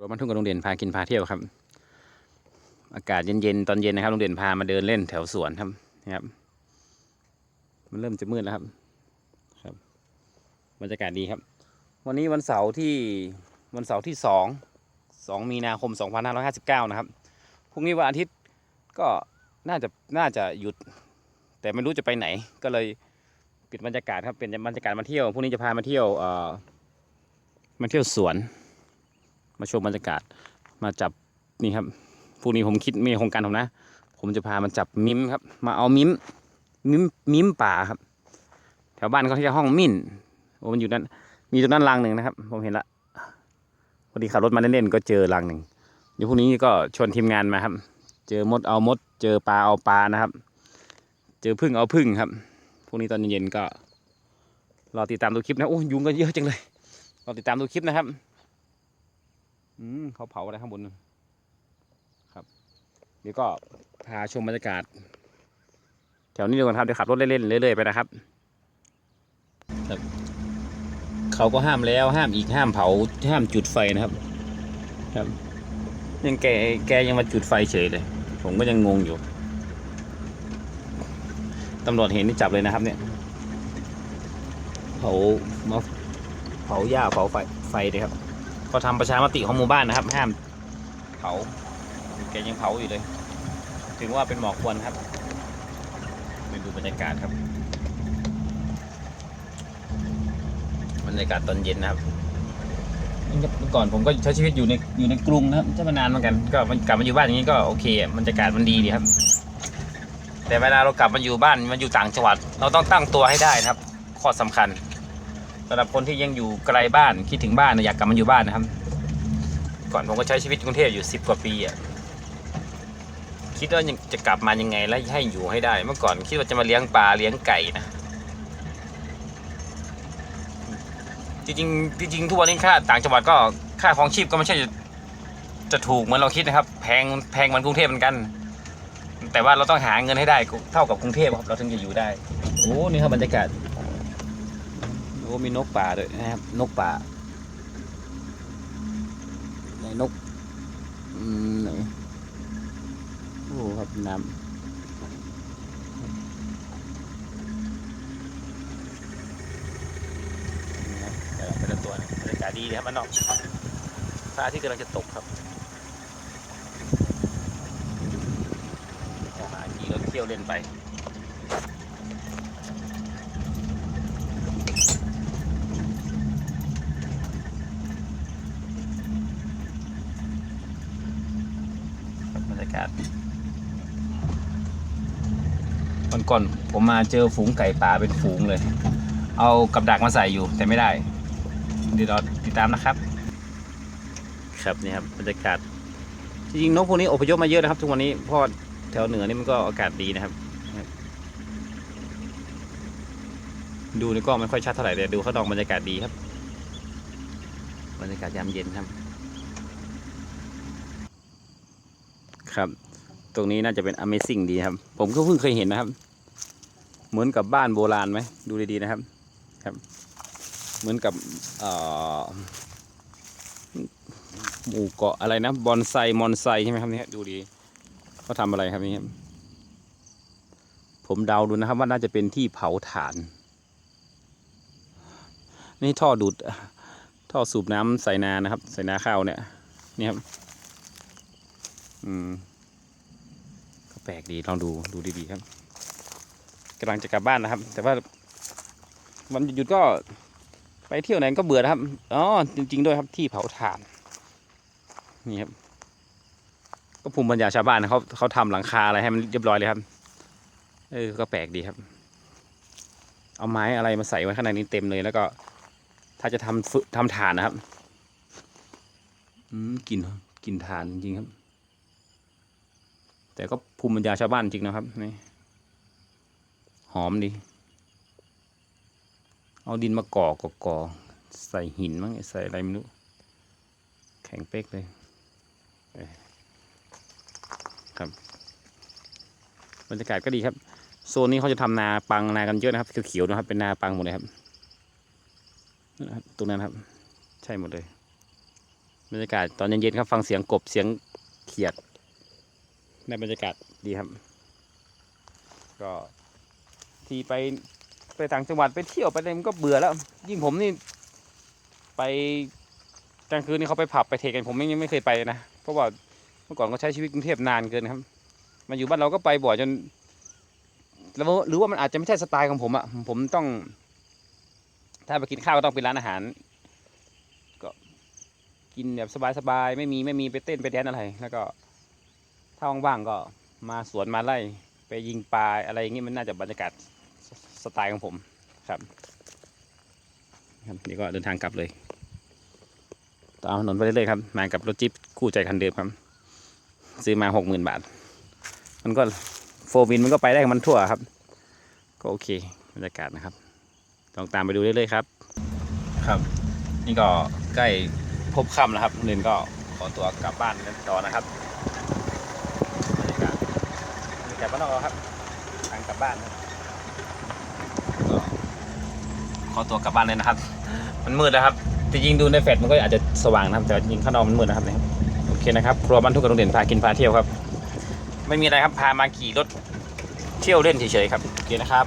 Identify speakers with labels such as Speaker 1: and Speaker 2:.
Speaker 1: รถบรรทุกกับลุงเด่นพากินพาเที่ยวครับ อากาศเย็นๆตอนเย็นนะครับลุงเด่นพามาเดินเล่นแถวสวนครับนี่ครับ มันเริ่มจะมืดแล้วครับ ครับบรรยากาศดีครับ วันนี้วันเสาร์ที่วันเสาร์ที่สองสองมีนาคมสองพันห้าร้อยห้าสิบเก้านะครับพรุ่งนี้วันอาทิตย์ก็น่าจะน่าจะหยุด แต่ไม่รู้จะไปไหน ก็เลยปิดบรรยากาศครับเป็นบรรยากาศมาเที่ยวพรุ่งนี้จะพามาเที่ยวเอ่อมาเที่ยวสวน มาชมบรรยากาศมาจับนี่ครับพรุ่งนี้ผมคิดมีโครงการผมนะ ผมจะพามาจับมิมครับ มาเอามิมมิมมิมป่าครับ แถวบ้านเขาเรียกห้องมิ้นโอ้มันอยู่นั้นมีตรงนั้นรังหนึ่งนะครับ ผมเห็นละพอดีขับรถมาเล่นๆก็เจอรังหนึ่งเดี๋ยวพรุ่งนี้ก็ชวนทีมงานมาครับ เจอมดเอามด เจอปลาเอาปลานะครับ เจอพึ่งเอาพึ่งครับพรุ่งนี้ตอนเย็นๆก็รอติดตามดูคลิปนะโอ้ยุงก็เยอะจังเลยรอติดตามดูคลิปนะครับ อืมเขาเผาอะไรข้างบนครับเดี๋ยวก็พาชมบรรยากาศ แถวนี้ดีกว่าครับเดี๋ยวขับรถเล่นๆเรื่อยๆไปนะครับครับ เขาก็ห้ามแล้วห้ามอีกห้ามเผาห้ามจุดไฟนะครับ ครับยังแกแกยังมาจุดไฟเฉยเลย ผมก็ยังงงอยู่ตำรวจเห็นนี่จับเลยนะครับ เนี่ยเผามาเผาหญ้าเผาไฟไฟเลยครับ เขาทำประชามติของหมู่บ้านนะครับ ห้ามเผาแกยังเผาอยู่เลย ถึงว่าเป็นหมอกควันครับไปดูบรรยากาศครับบรรยากาศตอนเย็นนะครับเมื่อก่อนผมก็ใช้ชีวิตอยู่ในอยู่ในกรุงนะครับใช้มานานเหมือนกัน ก็มันกลับมาอยู่บ้านอย่างนี้ก็โอเคบรรยากาศมันดีดีครับ แต่เวลาเรากลับมาอยู่บ้านมาอยู่ต่างจังหวัด เราต้องตั้งตัวให้ได้นะครับ ข้อสำคัญ สำหรับคนที่ยังอยู่ไกลบ้านคิดถึงบ้านอยากกลับมาอยู่บ้านนะครับ ก่อนผมก็ใช้ชีวิตกรุงเทพอยู่สิบกว่าปีอะคิดว่าจะกลับมายังไงแล้วให้อยู่ให้ได้ เมื่อก่อนคิดว่าจะมาเลี้ยงปลาเลี้ยงไก่นะจริงๆจริงๆทุกวันนี้ค่าต่างจังหวัดก็ค่าของชีพก็ไม่ใช่จะจะถูกเหมือนเราคิดนะครับ แพงแพงเหมือนกรุงเทพเหมือนกัน แต่ว่าเราต้องหาเงินให้ได้เท่ากับกรุงเทพครับเราถึงจะอยู่ได้โอ้นี่ครับบรรยากาศ โอ้มีนกป่าด้วยนะครับ นกป่าไหนนกอืมไหนโอ้ครับน้ำบแต่ละแต่ละตัวเนี่ยบรรยากาศดีครับมันนอกพระอาทิตย์กำลังจะตกครับออกหาขี่รถเที่ยวเล่นไปากาศก่อนก่อนผมมาเจอฝูงไก่ป่าเป็นฝูงเลย เอากับดักมาใส่อยู่แต่ไม่ได้เดี๋ยวเราติดตามนะครับ ครับนี่ครับบรรยากาศจริงๆนกพวกนี้อพยพมาเยอะนะครับ ทุกวันนี้เพราะแถวเหนือนี่มันก็อากาศดีนะครับ ดูในกล้องไม่ค่อยชัดเท่าไหร่แต่ดูข้างนอกบรรยากาศดีครับบรรยากาศยามเย็นครับ ตรงนี้น่าจะเป็น Amazing ดีครับ ผมก็เพิ่งเคยเห็นนะครับ เหมือนกับบ้านโบราณไหมดูดีๆนะครับครับ เหมือนกับหมู่เกาะอะไรนะบอนไซมอนไซใช่ไหมครับนี่ดูดีเขาทำอะไรครับนี่ครับผมเดาดูนะครับว่าน่าจะเป็นที่เผาถ่าน นี่ท่อดูดท่อสูบน้ำใส่นานะครับ ใส่นาข้าวเนี่ยนี่ครับ อืม แปลกดีลองดูดูดีๆครับกำลังจะกลับบ้านนะครับ แต่ว่าวันหยุดก็ไปเที่ยวไหนก็เบื่อนะครับอ๋อจริง ๆ ด้วยครับที่เผาถ่านนี่ครับก็ภูมิปัญญาชาวบ้านนะเขาเขาทำหลังคาอะไรให้มันเรียบร้อยเลยครับ เออก็แปลกดีครับ เอาไม้อะไรมาใส่ไว้ข้างในนี้เต็มเลยแล้วก็ ถ้าจะทำฝึทำฐานนะครับ อืมกลิ่นกลิ่นฐานจริงครับ แต่ก็ภูมิปัญญาชาวบ้านจริงนะครับนี่หอมดี เอาดินมาก่อก่อก่อใส่หินมั้งใส่อะไรไม่รู้แข็งเป๊กเลยครับบรรยากาศก็ดีครับ โซนนี้เขาจะทำนาปังนากันเยอะนะครับเขียวๆนะครับ เป็นนาปังหมดเลยครับนั่นนะครับตรงนั้นครับ ใช่หมดเลยบรรยากาศตอนเย็นๆครับ ฟังเสียงกบเสียงเขียด ในบรรยากาศดีครับ ก็ที่ไปไปต่างจังหวัดไปเที่ยวไปอะไรมันก็เบื่อแล้ว ยิ่งผมนี่ไปกลางคืนนี่เขาไปผับไปเทกันผมยังไม่เคยไปนะ เพราะว่าเมื่อก่อนก็ใช้ชีวิตกรุงเทพนานเกินครับ มาอยู่บ้านเราก็ไปบ่อยจนแล้วหรือว่ามันอาจจะไม่ใช่สไตล์ของผมอะผมต้อง ถ้าไปกินข้าวก็ต้องเป็นร้านอาหาร ก็กินแบบสบายๆไม่มีไม่มีไปเต้นไปแดนอะไรแล้วก็ ถ้าว่างๆก็มาสวนมาไล่ไปยิงปลาอะไรอย่างงี้มันน่าจะบรรยากาศสไตล์ของผมครับครับนี่ก็เดินทางกลับเลยตามถนนไปเรื่อยๆครับมากับรถจิ๊บคู่ใจคันเดิมครับ ซื้อมาหกหมื่นบาท มันก็โฟวินมันก็ไปได้ของมันทั่วครับ ก็โอเคบรรยากาศนะครับลองตามไปดูเรื่อยๆครับ ครับ นี่ก็ใกล้พบค่ำแล้วครับเรนก็ขอตัวกลับบ้านกันต่อนะครับ จากบ้านนอกครับทางกลับบ้านครับก็ขอตัวกลับบ้านเลยนะครับ มันมืดแล้วครับจริงๆดูในแฟลชมันก็อาจจะสว่างนะครับ แต่จริงๆข้างนอกมันมืดนะครับเนี่ยโอเคนะครับ ครัวบ้านทุกกระโรงเด่นพากินพาเที่ยวครับ ไม่มีอะไรครับ พามาขี่รถเที่ยวเล่นเฉยๆครับ โอเคนะครับ